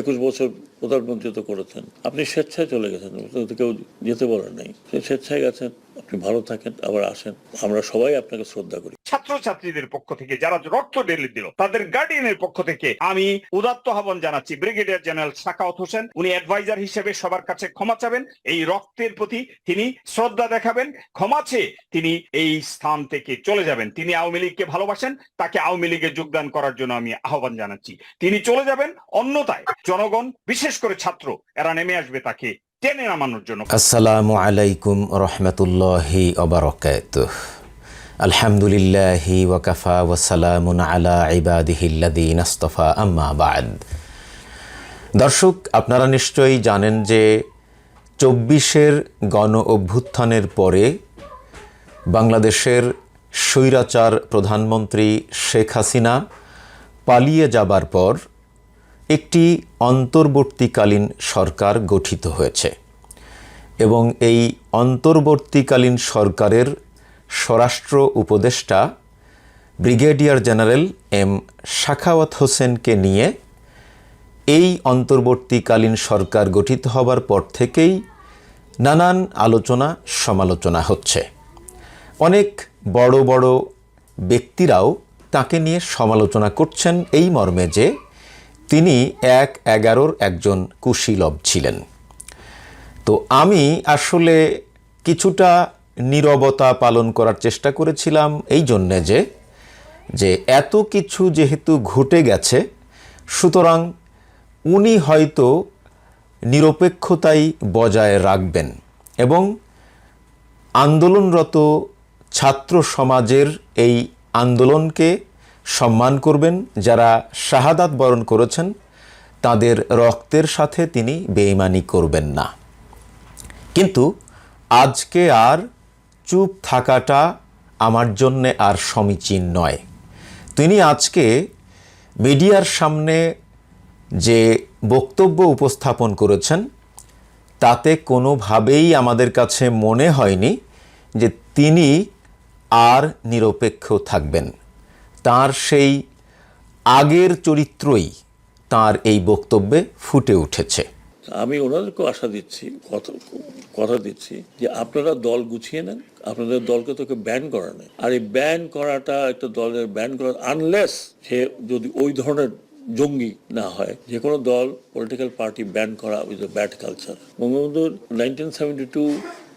একুশ বছর প্রধানমন্ত্রী তো করেছেন। আপনি স্বেচ্ছায় চলে গেছেন কেউ যেতে বলার নেই। স্বেচ্ছায় গেছেন, আপনি ভালো থাকেন, আবার আসেন। আমরা সবাই আপনাকে শ্রদ্ধা করি। ছাত্রছাত্রীদের পক্ষ থেকে যারা রক্ত ঢেলে দিল, তাদের গার্ডিয়ানের পক্ষ থেকে আমি উদাত্ত আহ্বান জানাচ্ছি। ব্রিগেডিয়ার জেনারেল সাকাওয়াত হোসেন, উনি অ্যাডভাইজার হিসেবে সবার কাছে ক্ষমা চাবেন। এই রক্তের প্রতি তিনি শ্রদ্ধা দেখাবেন। ক্ষমা চেয়ে তিনি এই স্থান থেকে চলে যাবেন। তিনি আওয়ামী লীগকে ভালোবাসেন। তাকে আওয়ামী লীগে যোগদান করার জন্য আমি আহ্বান জানাচ্ছি। তিনি চলে যাবেন অন্যতায় জনগণ, বিশেষ করে ছাত্র, এরা নেমে আসবে তাকে টেনে নামানোর জন্য। আসসালামু আলাইকুম রহমতুল্লাহি অবরকাত আলহামদুলিল্লাহি ওয়াকাফা ওয়াসালামুন আলা ইবাদিহিল্লাদিন আস্তফা, আম্মা বাদ। দর্শক, আপনারা নিশ্চয়ই জানেন যে চব্বিশের গণ অভ্যুত্থানের পরে বাংলাদেশের স্বৈরাচার প্রধানমন্ত্রী শেখ হাসিনা পালিয়ে যাবার পর একটি অন্তর্বর্তীকালীন সরকার গঠিত হয়েছে এবং এই অন্তর্বর্তীকালীন সরকারের স্বরাষ্ট্র উপদেষ্টা, ব্রিগেডিয়ার জেনারেল এম শাখাওয়াত হোসেনকে নিয়ে এই অন্তর্বর্তীকালীন সরকার গঠিত হবার পর থেকেই নানান আলোচনা, সমালোচনা হচ্ছে। অনেক বড় বড় ব্যক্তিরাও তাকে নিয়ে সমালোচনা করছেন এই মর্মে যে তিনি এক এগারোর একজন কুশীলব ছিলেন। তো আমি আসলে কিছুটা নীরবতা পালন করার চেষ্টা করেছিলাম এই জন্যে যে যে এত কিছু যেহেতু ঘটে গেছে, সুতরাং উনি হয়তো নিরপেক্ষতাই বজায় রাখবেন এবং আন্দোলনরত ছাত্র সমাজের এই আন্দোলনকে সম্মান করবেন, যারা শাহাদাত বরণ করেছেন, তাদের রক্তের সাথে তিনি বেইমানি করবেন না। কিন্তু আজকে আর চুপ থাকাটা আমার জন্যে আর সমীচীন নয়। তিনি আজকে মিডিয়ার সামনে যে বক্তব্য উপস্থাপন করেছেন, তাতে কোনোভাবেই আমাদের কাছে মনে হয়নি যে তিনি আর নিরপেক্ষ থাকবেন। তার সেই আগের চরিত্রই তার এই বক্তব্যে ফুটে উঠেছে। আমি ওনাদেরকে আশা দিচ্ছি, কথা কথা দিচ্ছি যে আপনারা দল গুছিয়ে নেন, আপনাদের দলকে তোকে ব্যান করা নেই। আর এই ব্যান করাটা একটা দলের ব্যান করা আনলেস সে যদি ওই ধরনের জঙ্গি না হয়, যে কোনো দল পলিটিক্যাল পার্টি ব্যান করা উইথ এ ব্যাড কালচার বঙ্গবন্ধুর নাইনটিন সেভেন্টি টু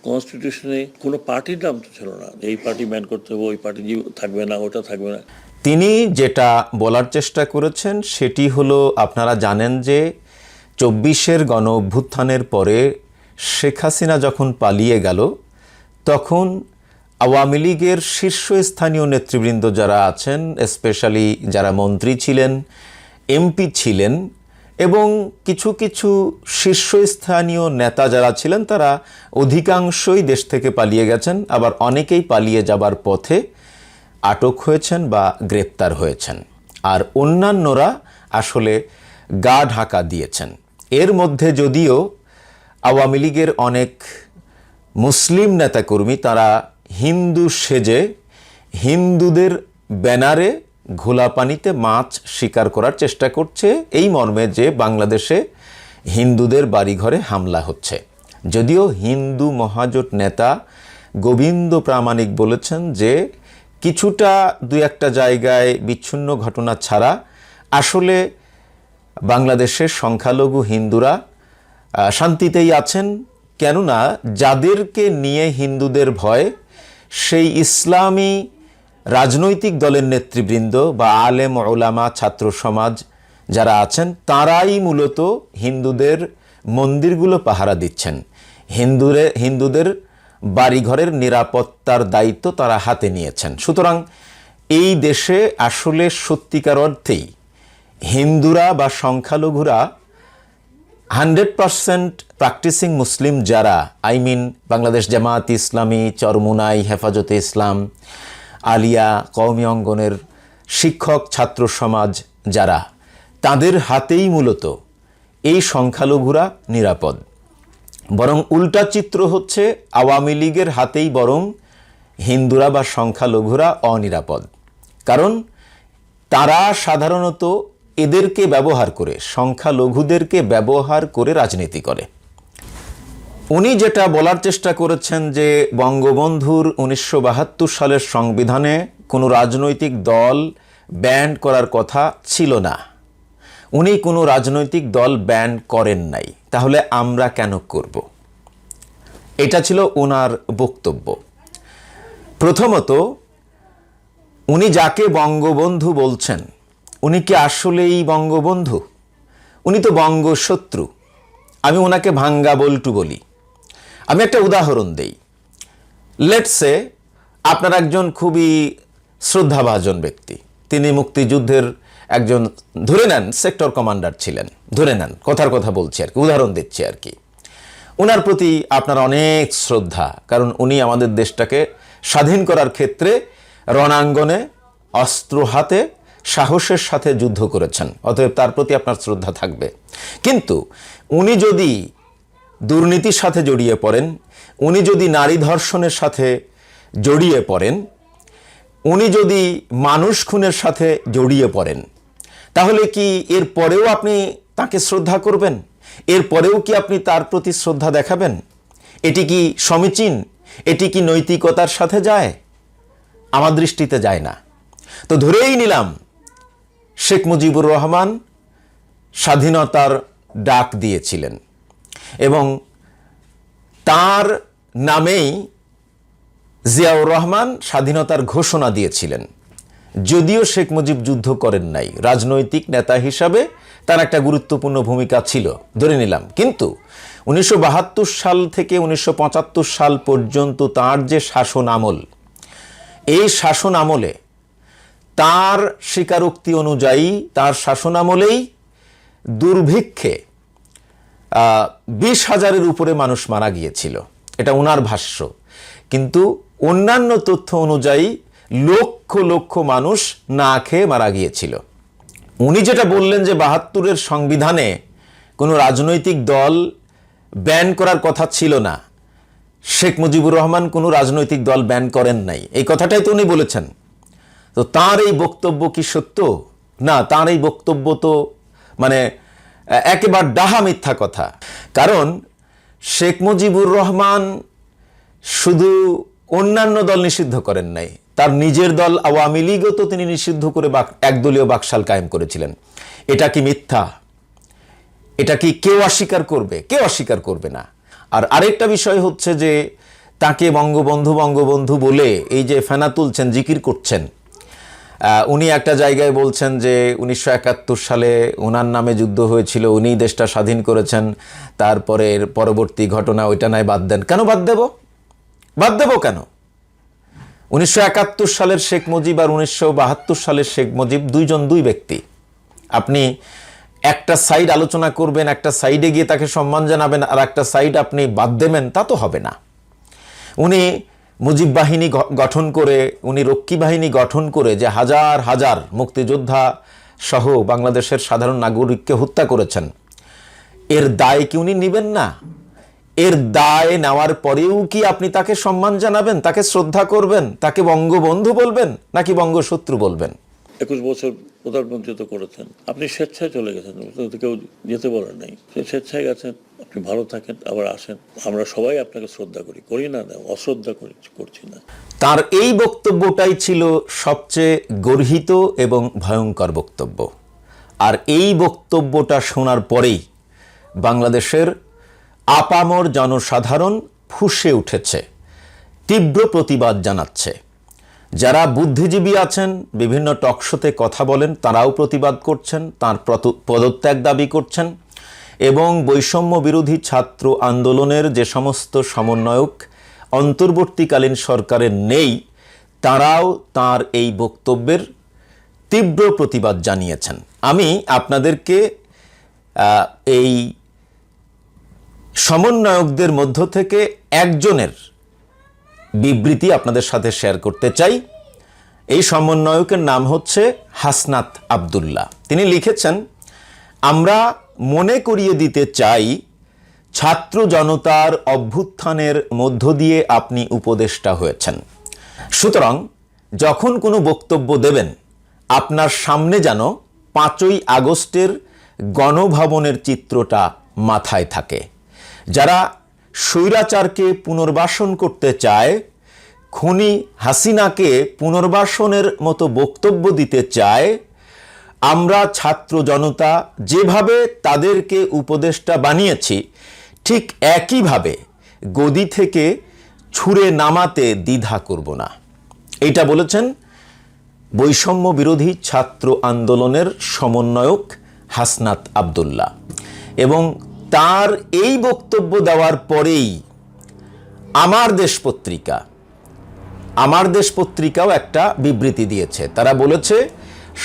কনস্টিটিউশনে কোনো পার্টির নাম তো ছিল না এই পার্টি ব্যান করতে হবে, ওই পার্টি থাকবে না, ওটা থাকবে না। তিনি যেটা বলার চেষ্টা করেছেন, সেটি হলো আপনারা জানেন যে চব্বিশের গণ অভ্যুত্থানের পরে শেখ হাসিনা যখন পালিয়ে গেল, তখন আওয়ামী লীগের শীর্ষস্থানীয় নেতৃবৃন্দ যারা আছেন স্পেশালি যারা মন্ত্রী ছিলেন, এমপি ছিলেন এবং কিছু কিছু শীর্ষস্থানীয় নেতা যারা ছিলেন, তারা অধিকাংশই দেশ থেকে পালিয়ে গেছেন, আবার অনেকেই পালিয়ে যাবার পথে আটক হয়েছেন বা গ্রেপ্তার হয়েছেন। আর অন্যান্যরা আসলে গা ঢাকা দিয়েছেন। এর মধ্যে যদিও আওয়ামী লীগের অনেক মুসলিম নেতাকর্মী, তারা হিন্দু সেজে হিন্দুদের ব্যানারে ঘোলা পানিতে মাছ শিকার করার চেষ্টা করছে। এই মর্মে যে বাংলাদেশে হিন্দুদের বাড়িঘরে হামলা হচ্ছে। যদিও হিন্দু মহাজোট নেতা গোবিন্দ প্রামাণিক বলেছেন যে কিছুটা দু একটা জায়গায় বিচ্ছিন্ন ঘটনা ছাড়া আসলে বাংলাদেশের সংখ্যালঘু হিন্দুরা শান্তিতেই আছেন, কেননা যাদেরকে নিয়ে হিন্দুদের ভয়, সেই ইসলামী রাজনৈতিক দলের নেতৃবৃন্দ বা আলেম ওলামা ছাত্র সমাজ যারা আছেন, তারাই মূলত হিন্দুদের মন্দিরগুলো পাহারা দিচ্ছেন। হিন্দুরে, হিন্দুদের বাড়িঘরের নিরাপত্তার দায়িত্ব তারা হাতে নিয়েছেন। সুতরাং এই দেশে আসলে সত্যিকার অর্থেই হিন্দুরা বা সংখ্যালঘুরা হান্ড্রেড পারসেন্ট প্র্যাকটিসিং মুসলিম যারা, আই মিন বাংলাদেশ জামাত ইসলামী, চরমুনাই, হেফাজতে ইসলাম, আলিয়া, কওমি অঙ্গনের শিক্ষক, ছাত্র সমাজ যারা, তাদের হাতেই মূলত এই সংখ্যালঘুরা নিরাপদ। বরং উল্টা চিত্র হচ্ছে আওয়ামী লীগের হাতেই বরং হিন্দুরা বা সংখ্যালঘুরা অনিরাপদ। কারণ তারা সাধারণত এদেরকে ব্যবহার করে, সংখ্যালঘুদেরকে ব্যবহার করে রাজনীতি করে। উনি যেটা বলার চেষ্টা করেছেন যে, বঙ্গবন্ধুর উনিশশো বাহাত্তর সালের সংবিধানে কোনো রাজনৈতিক দল ব্যান্ড করার কথা ছিল না। উনি কোনো রাজনৈতিক দল ব্যান করেন নাই। তাহলে আমরা কেন করব? এটা ছিল ওনার বক্তব্য। প্রথমত, উনি যাকে বঙ্গবন্ধু বলছেন উনি কি আসলেই বঙ্গবন্ধু? উনি তো বঙ্গশত্রু। আমি ওনাকে ভাঙ্গা বল্টু বলি। আমি একটা উদাহরণ দেই। লেটসে আপনার একজন খুবই শ্রদ্ধাভাজন ব্যক্তি। তিনি মুক্তিযুদ্ধের একজন, ধরে নেন সেক্টর কমান্ডার ছিলেন। ধরে নেন, কথার কথা বলছি আর কি, উদাহরণ দিচ্ছি আর কি। ওনার প্রতি আপনার অনেক শ্রদ্ধা, কারণ উনি আমাদের দেশটাকে স্বাধীন করার ক্ষেত্রে রণাঙ্গনে অস্ত্র হাতে সাহসের সাথে যুদ্ধ করেছেন, অতএব তার প্রতি আপনার শ্রদ্ধা থাকবে। কিন্তু উনি যদি দুর্নীতির সাথে জড়িয়ে পড়েন, উনি যদি নারী ধর্ষণের সাথে জড়িয়ে পড়েন, উনি যদি মানুষ খুনের সাথে জড়িয়ে পড়েন, তাহলে কি এর পরেও আপনি তাকে শ্রদ্ধা করবেন? এর পরেও কি আপনি তার প্রতি শ্রদ্ধা দেখাবেন? এটি কি সমীচীন? এটি কি নৈতিকতার সাথে যায়? আমার দৃষ্টিতে যায় না। তো ধরেই নিলাম শেখ মুজিবুর রহমান স্বাধীনতার ডাক দিয়েছিলেন এবং তার নামেই জিয়াউর রহমান স্বাধীনতার ঘোষণা দিয়েছিলেন। যদিও শেখ মুজিব যুদ্ধ করেন নাই, রাজনৈতিক নেতা হিসাবে তার একটা গুরুত্বপূর্ণ ভূমিকা ছিল, ধরে নিলাম। কিন্তু উনিশশো বাহাত্তর সাল থেকে উনিশশো পঁচাত্তর সাল পর্যন্ত তার যে শাসন আমল, এই শাসন আমলে তার স্বীকারোক্তি অনুযায়ী, তার শাসন আমলেই দুর্ভিক্ষে বিশ হাজারের উপরে মানুষ মারা গিয়েছিল। এটা ওনার ভাষ্য। কিন্তু অন্যান্য তথ্য অনুযায়ী লক্ষ লক্ষ মানুষ না খেয়ে মারা গিয়েছিল। উনি যেটা বললেন যে বাহাত্তরের সংবিধানে কোনো রাজনৈতিক দল ব্যান করার কথা ছিল না, শেখ মুজিবুর রহমান কোনো রাজনৈতিক দল ব্যান করেন নাই। এই কথাটাই তো উনি বলেছেন। তো তার এই বক্তব্য কি সত্য? না, তার এই বক্তব্য তো মানে একেবারে ডাহা মিথ্যা কথা। কারণ শেখ মুজিবুর রহমান শুধু অন্যান্য দল নিষিদ্ধ করেন নাই। তার নিজের দল আওয়ামী লীগও তো তিনি নিষিদ্ধ করে বাক- একদলীয় বাকশাল কায়েম করেছিলেন। এটা কি মিথ্যা? এটা কি কেউ অস্বীকার করবে? কেউ অস্বীকার করবে না। আর আরেকটা বিষয় হচ্ছে যে, তাকে বঙ্গবন্ধু বঙ্গবন্ধু বলে এই যে ফেনা তুলছেন, জিকির করছেন উনি একটা জায়গায় বলছেন যে উনিশশো একাত্তর সালে ওনার নামে যুদ্ধ হয়েছিল উনি দেশটা স্বাধীন করেছেন, তারপরে পরবর্তী ঘটনা ওইটা নাই, বাদ দেন। কেন বাদ দেব? বাদ দেব কেন? উনিশশো একাত্তর সালের শেখ মুজিব আর উনিশশো বাহাত্তর সালের শেখ মুজিব দুইজন দুই ব্যক্তি। আপনি একটা সাইড আলোচনা করবেন, একটা সাইডে গিয়ে তাকে সম্মান জানাবেন, আর একটা সাইড আপনি বাদ দেবেন, তা তো হবে না। উনি মুজিব বাহিনী গঠন করে, উনি রক্ষী বাহিনী গঠন করে যে হাজার হাজার মুক্তিযোদ্ধা সহ বাংলাদেশের সাধারণ নাগরিককে হত্যা করেছেন। এর দায় কি উনি নেবেন না? এর দায় নেওয়ার পরেও কি আপনি তাকে সম্মান জানাবেন, তাকে শ্রদ্ধা করবেন, তাকে বঙ্গবন্ধু বলবেন, নাকি বঙ্গশত্রু বলবেন? একুশ বছর প্রধানমন্ত্রী তো করেছেন। আপনি স্বেচ্ছায় চলে গেছেন কেউ যেতে বলেন নাই। স্বেচ্ছায় গেছেন, আপনি ভালো থাকেন, আবার আসেন। আমরা সবাই আপনাকে শ্রদ্ধা করি করি না, অশ্রদ্ধা করি, করছি না। তার এই বক্তব্যটাই ছিল সবচেয়ে গর্হিত এবং ভয়ঙ্কর বক্তব্য। আর এই বক্তব্যটা শোনার পরেই বাংলাদেশের আপামর জনসাধারণ ফুঁসে উঠেছে, তীব্র প্রতিবাদ জানাচ্ছে। যারা বুদ্ধিজীবী আছেন, বিভিন্ন টকশোতে কথা বলেন, তারাও প্রতিবাদ করছেন, তার পদত্যাগ দাবি করছেন এবং বৈষম্য বিরোধী ছাত্র আন্দোলনের যে সমস্ত সমন্বয়ক অন্তর্বর্তীকালীন সরকারের নেই, তারাও তার এই বক্তব্যের তীব্র প্রতিবাদ জানিয়েছেন। আমি আপনাদেরকে এই সমন্বয়কদের মধ্য থেকে একজনের বিবৃতি আপনাদের সাথে শেয়ার করতে চাই। এই সমন্বয়কের নাম হচ্ছে হাসনাত আবদুল্লাহ। তিনি লিখেছেন, আমরা মনে করিয়ে দিতে চাই, ছাত্র জনতার অভ্যুত্থানের মধ্য দিয়ে আপনি উপদেষ্টা হয়েছেন। সুতরাং যখন কোনো বক্তব্য দেবেন, আপনার সামনে যেন পাঁচই আগস্টের গণভবনের চিত্রটা মাথায় থাকে। যারা স্বৈরাচারকে পুনর্বাসন করতে চায়, খুনি হাসিনাকে পুনর্বাসনের মতো বক্তব্য দিতে চায়, আমরা ছাত্র জনতা যেভাবে তাদেরকে উপদেষ্টা বানিয়েছি, ঠিক একইভাবে গদি থেকে ছুঁড়ে নামাতে দ্বিধা করব না। এটা বলেছেন বৈষম্য বিরোধী ছাত্র আন্দোলনের সমন্বয়ক হাসনাত আবদুল্লাহ। এবং তার এই বক্তব্য দেওয়ার পরেই আমার দেশ পত্রিকা, আমার দেশ পত্রিকাও একটা বিবৃতি দিয়েছে। তারা বলেছে,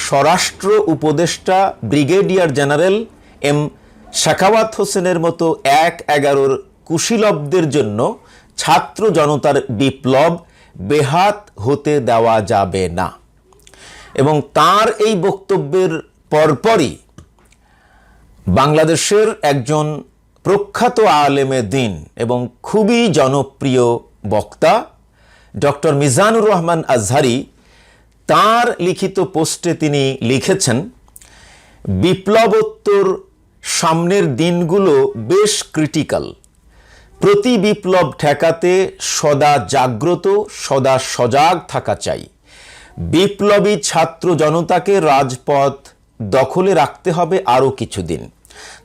স্বরাষ্ট্র উপদেষ্টা ব্রিগেডিয়ার জেনারেল এম শাখাওয়াত হোসেনের মতো এক এগারোর কুশীলবদের জন্য ছাত্র জনতার বিপ্লব বেহাত হতে দেওয়া যাবে না। এবং তার এই বক্তব্যের পরপরই বাংলাদেশের একজন প্রখ্যাত আলেমে দিন এবং খুবই জনপ্রিয় বক্তা, ডক্টর মিজানুর রহমান আজহারি, তার লিখিত পোস্টে তিনি লিখেছেন, বিপ্লবোত্তর সামনের দিনগুলো বেশ ক্রিটিক্যাল। প্রতি বিপ্লব ঠেকাতে সদা জাগ্রত, সদা সজাগ থাকা চাই। বিপ্লবী ছাত্র জনতাকে রাজপথ দখলে রাখতে হবে আরও কিছুদিন।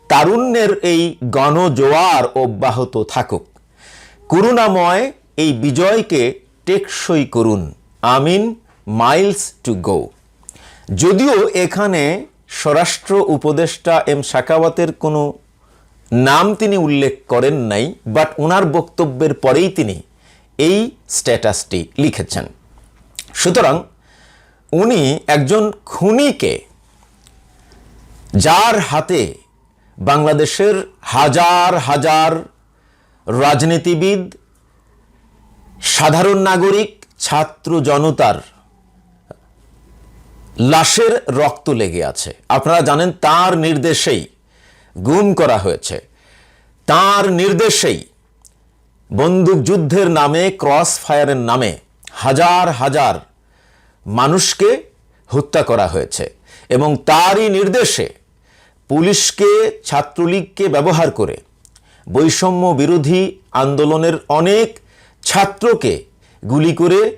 তারুণ্যের এই গণজোয়ার অব্যাহত থাকুক। করুণাময় এই বিজয়কে টেকসই করুন। আমিন, মাইলস টু গো। যদিও এখানে স্বরাষ্ট্র উপদেষ্টা এম শাকাওয়াতের কোনো নাম তিনি উল্লেখ করেন নাই, বাট ওনার বক্তব্যের পরেই তিনি এই স্ট্যাটাসটি লিখেছেন। সুতরাং উনি একজন খুনিকে যার হাতে বাংলাদেশের হাজার হাজার রাজনীতিবিদ, সাধারণ নাগরিক, ছাত্র জনতার লাশের রক্ত লেগে আছে। আপনারা জানেন তার নির্দেশেই গুম করা হয়েছে। তার নির্দেশেই বন্দুক যুদ্ধের নামে ক্রস ফায়ারের নামে হাজার হাজার মানুষকে হত্যা করা হয়েছে এবং তারই নির্দেশে পুলিশকে, ছাত্রলীগকে ব্যবহার করে বৈষম্য বিরোধী আন্দোলনের অনেক ছাত্রকে গুলি করে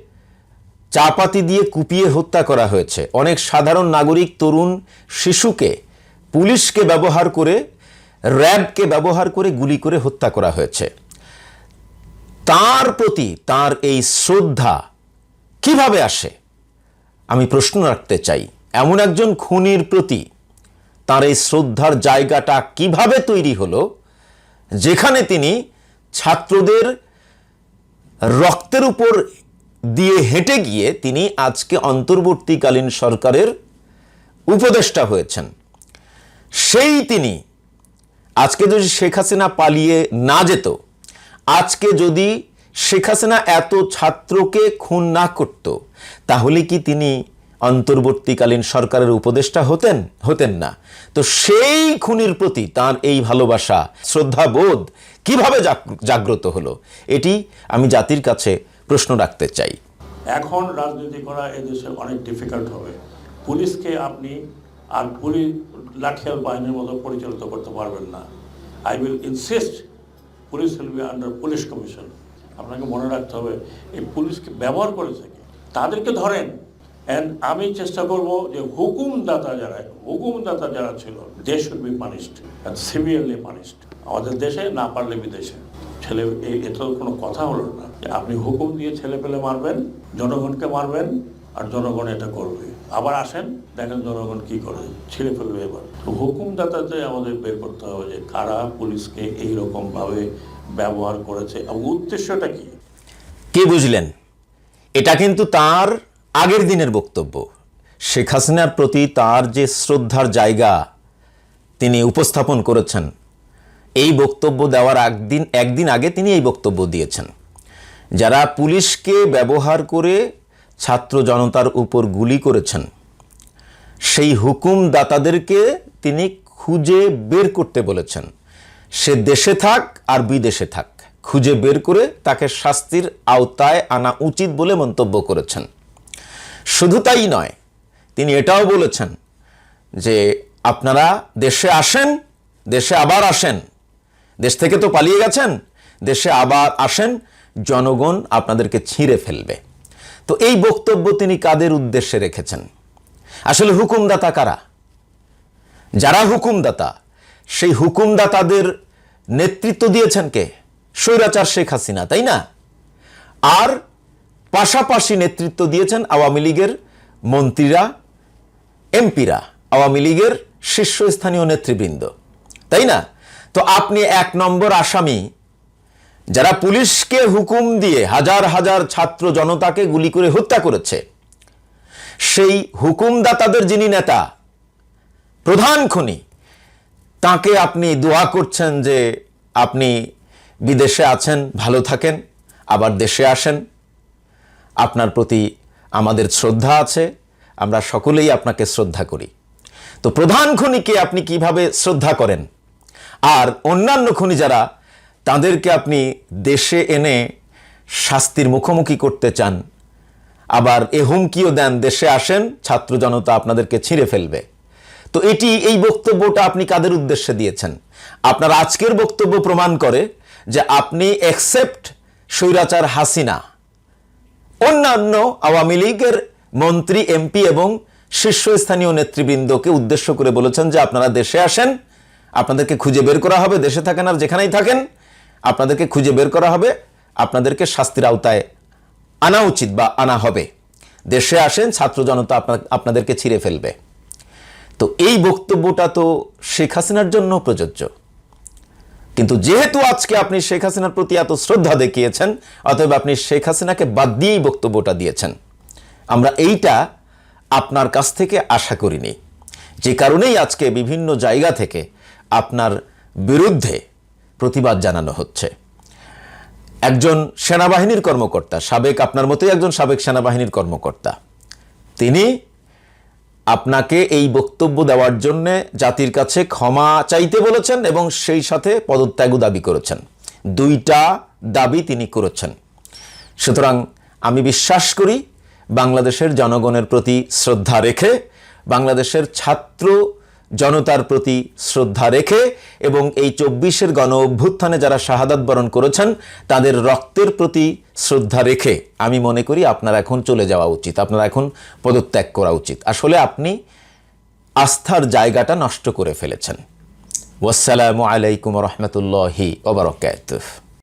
চাপাতি দিয়ে কুপিয়ে হত্যা করা হয়েছে। অনেক সাধারণ নাগরিক, তরুণ শিশুকে পুলিশকে ব্যবহার করে, র্যাবকে ব্যবহার করে গুলি করে হত্যা করা হয়েছে। তার প্রতি তার এই শ্রদ্ধা কীভাবে আসে? আমি প্রশ্ন রাখতে চাই। এমন একজন খুনির প্রতি তার এই শ্রদ্ধার জায়গাটা কীভাবে তৈরি হলো, যেখানে তিনি ছাত্রদের রক্তের উপর দিয়ে হেঁটে গিয়ে তিনি আজকে অন্তর্বর্তীকালীন সরকারের উপদেষ্টা হয়েছেন। সেই তিনি আজকে যদি শেখ হাসিনা পালিয়ে না যেত, আজকে যদি শেখ হাসিনা এত ছাত্রকে খুন না করত, তাহলে কি তিনি অন্তর্বর্তীকালীন সরকারের উপদেষ্টা হতেন হতেন না। তো সেই খুনির প্রতি তার এই ভালোবাসা, শ্রদ্ধাবোধ কীভাবে জাগ্রত হলো, এটি আমি জাতির কাছে প্রশ্ন রাখতে চাই। এখন রাজনীতি করা এদেশে অনেক ডিফিকাল্ট হবে। পুলিশকে আপনি আর পুলিশ লাঠিয়াল বাহিনীর মতো পরিচালিত করতে পারবেন না। I will insist police will be under police commission আপনাকে মনে রাখতে হবে, এই পুলিশকে ব্যবহার করেছে তাদেরকে ধরেন। অ্যান্ড আমি চেষ্টা করব যে হুকুমদাতা যারা হুকুমদাতা যারা ছিল they should be punished and severely punished আমাদের দেশে না পারলে বিদেশে। ছেলে এটা কোনো কথা হলো না যে আপনি হুকুম দিয়ে ছেলে পেলে মারবেন, জনগণকে মারবেন আর জনগণ এটা করবে। আবার আসেন, দেখেন জনগণ কি করে, ছিঁড়ে ফেলবে এবার। তো হুকুমদাতাতে আমাদের বের করতে হবে যে কারা পুলিশকে এইরকম ভাবে ব্যবহার করেছে। এবং উদ্দেশ্যটা কি? কে বুঝলেন? এটা কিন্তু তার আগের দিনের বক্তব্য। শেখ হাসিনার প্রতি তার যে শ্রদ্ধার জায়গা তিনি উপস্থাপন করেছেন, এই বক্তব্য দেওয়ার একদিন একদিন আগে তিনি এই বক্তব্য দিয়েছেন। যারা পুলিশকে ব্যবহার করে ছাত্র জনতার উপর গুলি করেছেন, সেই হুকুমদাতাদেরকে তিনি খুঁজে বের করতে বলেছেন। সে দেশে থাক আর বিদেশে থাক, খুঁজে বের করে তাকে শাস্তির আওতায় আনা উচিত বলে মন্তব্য করেছেন। শুধু তাই নয়, তিনি এটাও বলেছেন যে আপনারা দেশে আসেন, দেশে আবার আসেন। দেশ থেকে তো পালিয়ে গেছেন, দেশে আবার আসেন, জনগণ আপনাদেরকে ছিঁড়ে ফেলবে। তো এই বক্তব্য তিনি কাদের উদ্দেশ্যে রেখেছেন? আসলে হুকুমদাতা কারা? যারা হুকুমদাতা, সেই হুকুমদাতাদের নেতৃত্ব দিয়েছেন কে? স্বৈরাচার শেখ হাসিনা, তাই না? আর পাশাপাশি নেতৃত্ব দিয়েছেন আওয়ামী লীগের মন্ত্রীরা, এমপিরা, আওয়ামী লীগের শীর্ষস্থানীয় নেতৃবৃন্দ। তাই না? তো আপনি এক নম্বর আসামি, যারা পুলিশকে হুকুম দিয়ে হাজার হাজার ছাত্র জনতাকে গুলি করে হত্যা করেছে, সেই হুকুমদাতাদের যিনি নেতা, প্রধান খনি, তাকে আপনি দোয়া করছেন যে আপনি বিদেশে আছেন, ভালো থাকেন, আবার দেশে আসেন। আপনার প্রতি আমাদের শ্রদ্ধা আছে, আমরা সকলেই আপনাকে শ্রদ্ধা করি। তো প্রধান খনিকে আপনি কীভাবে শ্রদ্ধা করেন? আর অন্যান্য খনি যারা, তাদেরকে আপনি দেশে এনে শাস্তির মুখোমুখি করতে চান, আবার এ হুমকিও দেন, দেশে আসেন, ছাত্র জনতা আপনাদেরকে ছিঁড়ে ফেলবে। তো এটি, এই বক্তব্যটা আপনি কাদের উদ্দেশ্যে দিয়েছেন? আপনার আজকের বক্তব্য প্রমাণ করে যে আপনি অ্যাকসেপ্ট স্বৈরাচার হাসিনা অন্যান্য আওয়ামী লীগের মন্ত্রী, এমপি এবং শীর্ষস্থানীয় নেতৃবৃন্দকে উদ্দেশ্য করে বলেছেন যে আপনারা দেশে আসেন, আপনাদেরকে খুঁজে বের করা হবে, দেশে থাকেন আর যেখানেই থাকেন, আপনাদেরকে খুঁজে বের করা হবে, আপনাদেরকে শাস্তির আওতায় আনা উচিত বা আনা হবে। দেশে আসেন, ছাত্র জনতা আপনা- আপনাদেরকে ছিঁড়ে ফেলবে। তো এই বক্তব্যটা তো শেখ হাসিনার জন্য প্রযোজ্য। কিন্তু যেহেতু আজকে আপনি শেখ হাসিনার প্রতি এত শ্রদ্ধা দেখিয়েছেন, অতএব আপনি শেখ হাসিনাকে বাদ দিয়েই বক্তব্যটা দিয়েছেন। আমরা এইটা আপনার কাছ থেকে আশা করিনি। যে কারণেই আজকে বিভিন্ন জায়গা থেকে আপনার বিরুদ্ধে প্রতিবাদ জানানো হচ্ছে। একজন সেনাবাহিনীর কর্মকর্তা, সাবেক আপনার মতোই একজন সাবেক সেনাবাহিনীর কর্মকর্তা। তিনি আপনাকে এই বক্তব্য দেওয়ার জন্য জাতির কাছে ক্ষমা চাইতে বলেছেন এবং সেই সাথে পদত্যাগও দাবি করেছেন। দুইটা দাবি তিনি করেছেন। সুতরাং আমি বিশ্বাস করি, বাংলাদেশের জনগণের প্রতি শ্রদ্ধা রেখে বাংলাদেশের ছাত্র জনতার প্রতি শ্রদ্ধা রেখে এবং এই চব্বিশের গণ অভ্যুত্থানে যারা শাহাদাত বরণ করেছেন, তাদের রক্তের প্রতি শ্রদ্ধা রেখে আমি মনে করি আপনার এখন চলে যাওয়া উচিত, আপনার এখন পদত্যাগ করা উচিত। আসলে আপনি আস্থার জায়গাটা নষ্ট করে ফেলেছেন। ওয়াসালামু আলাইকুম রহমতুল্লাহি ওবরকাত